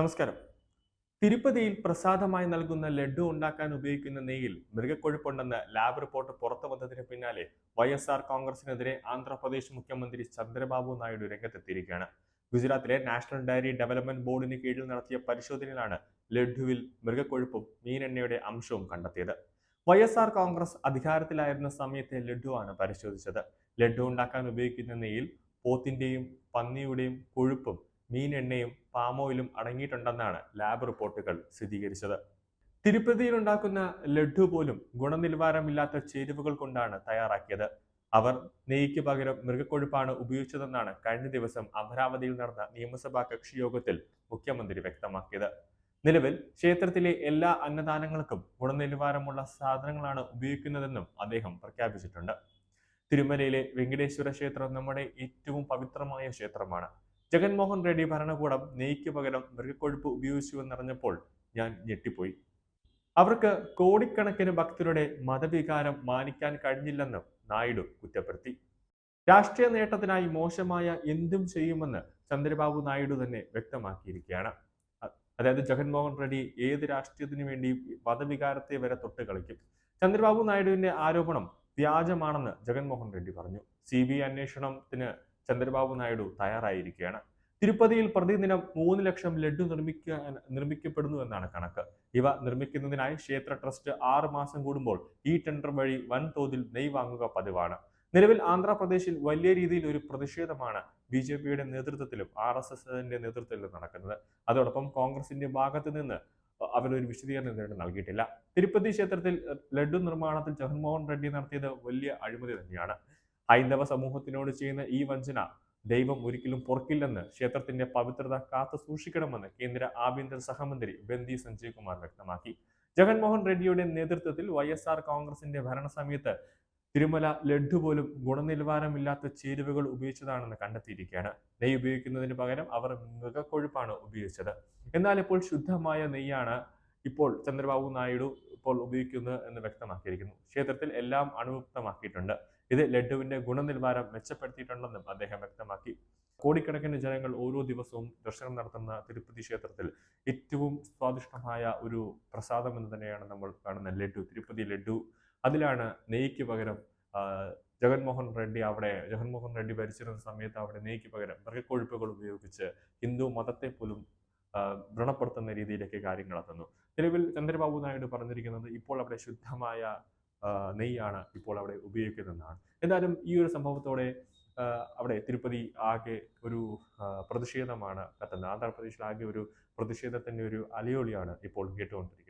നമസ്കാരം. തിരുപ്പതിയിൽ പ്രസാദമായി നൽകുന്ന ലഡു ഉണ്ടാക്കാൻ ഉപയോഗിക്കുന്ന നെയ്യിൽ മൃഗക്കൊഴുപ്പുണ്ടെന്ന് ലാബ് റിപ്പോർട്ട് പുറത്തു വന്നതിന് പിന്നാലെ വൈ എസ് ആർ കോൺഗ്രസിനെതിരെ ആന്ധ്രാപ്രദേശ് മുഖ്യമന്ത്രി ചന്ദ്രബാബു നായിഡു രംഗത്തെത്തിയിരിക്കുകയാണ്. ഗുജറാത്തിലെ നാഷണൽ ഡയറി ഡെവലപ്മെന്റ് ബോർഡിന് കീഴിൽ നടത്തിയ പരിശോധനയിലാണ് ലഡുവിൽ മൃഗക്കൊഴുപ്പും മീനെണ്ണയുടെ അംശവും കണ്ടെത്തിയത്. വൈ എസ് ആർ കോൺഗ്രസ് അധികാരത്തിലായിരുന്ന സമയത്തെ ലഡുവാണ് പരിശോധിച്ചത്. ലഡു ഉണ്ടാക്കാൻ ഉപയോഗിക്കുന്ന നെയ്യിൽ പോത്തിന്റെയും പന്നിയുടെയും കൊഴുപ്പും മീനെണ്ണയും പാമോയിലും അടങ്ങിയിട്ടുണ്ടെന്നാണ് ലാബ് റിപ്പോർട്ടുകൾ സ്ഥിരീകരിച്ചത്. തിരുപ്പതിയിൽ ഉണ്ടാക്കുന്ന ലഡു പോലും ഗുണനിലവാരമില്ലാത്ത ചേരുവകൾ കൊണ്ടാണ് തയ്യാറാക്കിയത്. അവർ നെയ്യ്ക്ക് പകരം മൃഗക്കൊഴുപ്പാണ് ഉപയോഗിച്ചതെന്നാണ് കഴിഞ്ഞ ദിവസം അമരാവതിയിൽ നടന്ന നിയമസഭാ കക്ഷി യോഗത്തിൽ മുഖ്യമന്ത്രി വ്യക്തമാക്കിയത്. നിലവിൽ ക്ഷേത്രത്തിലെ എല്ലാ അന്നദാനങ്ങൾക്കും ഗുണനിലവാരമുള്ള സാധനങ്ങളാണ് ഉപയോഗിക്കുന്നതെന്നും അദ്ദേഹം പ്രഖ്യാപിച്ചിട്ടുണ്ട്. തിരുമലയിലെ വെങ്കടേശ്വര ക്ഷേത്രം നമ്മുടെ ഏറ്റവും പവിത്രമായ ക്ഷേത്രമാണ്. ജഗൻമോഹൻ റെഡ്ഡി ഭരണകൂടം നെയ്ക്ക് പകരം മൃഗക്കൊഴുപ്പ് ഉപയോഗിച്ചുവെന്നറിഞ്ഞപ്പോൾ ഞാൻ ഞെട്ടിപ്പോയി. അവർക്ക് കോടിക്കണക്കിന് ഭക്തരുടെ മതവികാരം മാനിക്കാൻ കഴിഞ്ഞില്ലെന്ന് നായിഡു കുറ്റപ്പെടുത്തി. രാഷ്ട്രീയ നേട്ടത്തിനായി മോശമായ എന്തും ചെയ്യുമെന്ന് ചന്ദ്രബാബു നായിഡു തന്നെ വ്യക്തമാക്കിയിരിക്കുകയാണ്. അതായത് ജഗൻമോഹൻ റെഡ്ഡി ഏത് രാഷ്ട്രീയത്തിനു വേണ്ടി മതവികാരത്തെ വരെ തൊട്ട് കളിക്കും. ചന്ദ്രബാബു നായിഡുവിന്റെ ആരോപണം വ്യാജമാണെന്ന് ജഗൻമോഹൻ റെഡ്ഡി പറഞ്ഞു. സി ബി ഐ അന്വേഷണത്തിന് ചന്ദ്രബാബു നായിഡു തയ്യാറായിരിക്കുകയാണ്. തിരുപ്പതിയിൽ പ്രതിദിനം മൂന്ന് ലക്ഷം ലഡു നിർമ്മിക്കാൻ നിർമ്മിക്കപ്പെടുന്നു എന്നാണ് കണക്ക്. ഇവ നിർമ്മിക്കുന്നതിനായി ക്ഷേത്ര ട്രസ്റ്റ് ആറ് മാസം കൂടുമ്പോൾ ഈ ടെൻഡർ വഴി വൻതോതിൽ നെയ് വാങ്ങുക പതിവാണ്. നിലവിൽ ആന്ധ്രാപ്രദേശിൽ വലിയ രീതിയിൽ ഒരു പ്രതിഷേധമാണ് ബി ജെ പിയുടെ നേതൃത്വത്തിലും ആർ എസ് എസിന്റെ നേതൃത്വത്തിലും നടക്കുന്നത്. അതോടൊപ്പം കോൺഗ്രസിന്റെ ഭാഗത്ത് നിന്ന് അവരൊരു വിശദീകരണം ഇതുവരെ നൽകിയിട്ടില്ല. തിരുപ്പതി ക്ഷേത്രത്തിൽ ലഡു നിർമ്മാണത്തിൽ ജഗൻമോഹൻ റെഡ്ഡി നടത്തിയത് വലിയ അഴിമതി തന്നെയാണ്. ഹൈന്ദവ സമൂഹത്തിനോട് ചെയ്യുന്ന ഈ വഞ്ചന ദൈവം ഒരിക്കലും പൊറക്കില്ലെന്ന് ക്ഷേത്രത്തിന്റെ പവിത്രത കാത്തു സൂക്ഷിക്കണമെന്ന് കേന്ദ്ര ആഭ്യന്തര സഹമന്ത്രി ബന്ദി സഞ്ജയ് കുമാർ വ്യക്തമാക്കി. ജഗൻമോഹൻ റെഡ്ഡിയുടെ നേതൃത്വത്തിൽ വൈ എസ് ആർ കോൺഗ്രസിന്റെ ഭരണസമയത്ത് തിരുമല ലഡ്ഡു പോലും ഗുണനിലവാരമില്ലാത്ത ചേരുവകൾ ഉപയോഗിച്ചതാണെന്ന് കണ്ടെത്തിയിരിക്കുകയാണ്. നെയ്യ് ഉപയോഗിക്കുന്നതിന് പകരം അവർ മൃഗക്കൊഴുപ്പാണ് ഉപയോഗിച്ചത്. എന്നാൽ ഇപ്പോൾ ശുദ്ധമായ നെയ്യാണ് ഇപ്പോൾ ചന്ദ്രബാബു നായിഡു ഇപ്പോൾ ഉപയോഗിക്കുന്നത് എന്ന് വ്യക്തമാക്കിയിരിക്കുന്നു. ക്ഷേത്രത്തിൽ എല്ലാം അണുമുക്തമാക്കിയിട്ടുണ്ട് ഇത് ലഡുവിന്റെ ഗുണനിലവാരം മെച്ചപ്പെടുത്തിയിട്ടുണ്ടെന്നും അദ്ദേഹം വ്യക്തമാക്കി. കോടിക്കണക്കിന് ജനങ്ങൾ ഓരോ ദിവസവും ദർശനം നടത്തുന്ന തിരുപ്പതി ക്ഷേത്രത്തിൽ ഏറ്റവും സ്വാദിഷ്ടമായ ഒരു പ്രസാദം എന്ന് തന്നെയാണ് നമ്മൾ കാണുന്ന ലഡു തിരുപ്പതി ലഡു. അതിലാണ് നെയ്ക്ക് പകരം ജഗൻമോഹൻ റെഡ്ഡി അവിടെ ജഗൻമോഹൻ റെഡ്ഡി ഭരിച്ചിരുന്ന സമയത്ത് അവിടെ നെയ്ക്ക് പകരം മൃഗക്കൊഴുപ്പുകൾ ഉപയോഗിച്ച് ഹിന്ദു മതത്തെ പോലും വ്രണപ്പെടുത്തുന്ന രീതിയിലേക്ക് കാര്യങ്ങൾ എത്തുന്നു. നിലവിൽ ചന്ദ്രബാബു നായിഡു പറഞ്ഞിരിക്കുന്നത് ഇപ്പോൾ അവിടെ ശുദ്ധമായ നെയ്യാണ് ഇപ്പോൾ അവിടെ ഉപയോഗിക്കുന്നതെന്നാണ് എന്തായാലും ഈ ഒരു സംഭവത്തോടെ അവിടെ തിരുപ്പതി ആകെ ഒരു പ്രതിഷേധമാണ് കത്തുന്നത്. ആന്ധ്രാപ്രദേശിൽ ആകെ ഒരു പ്രതിഷേധത്തിന്റെ ഒരു അലയോളിയാണ് ഇപ്പോൾ കേട്ടുകൊണ്ടിരിക്കുന്നത്.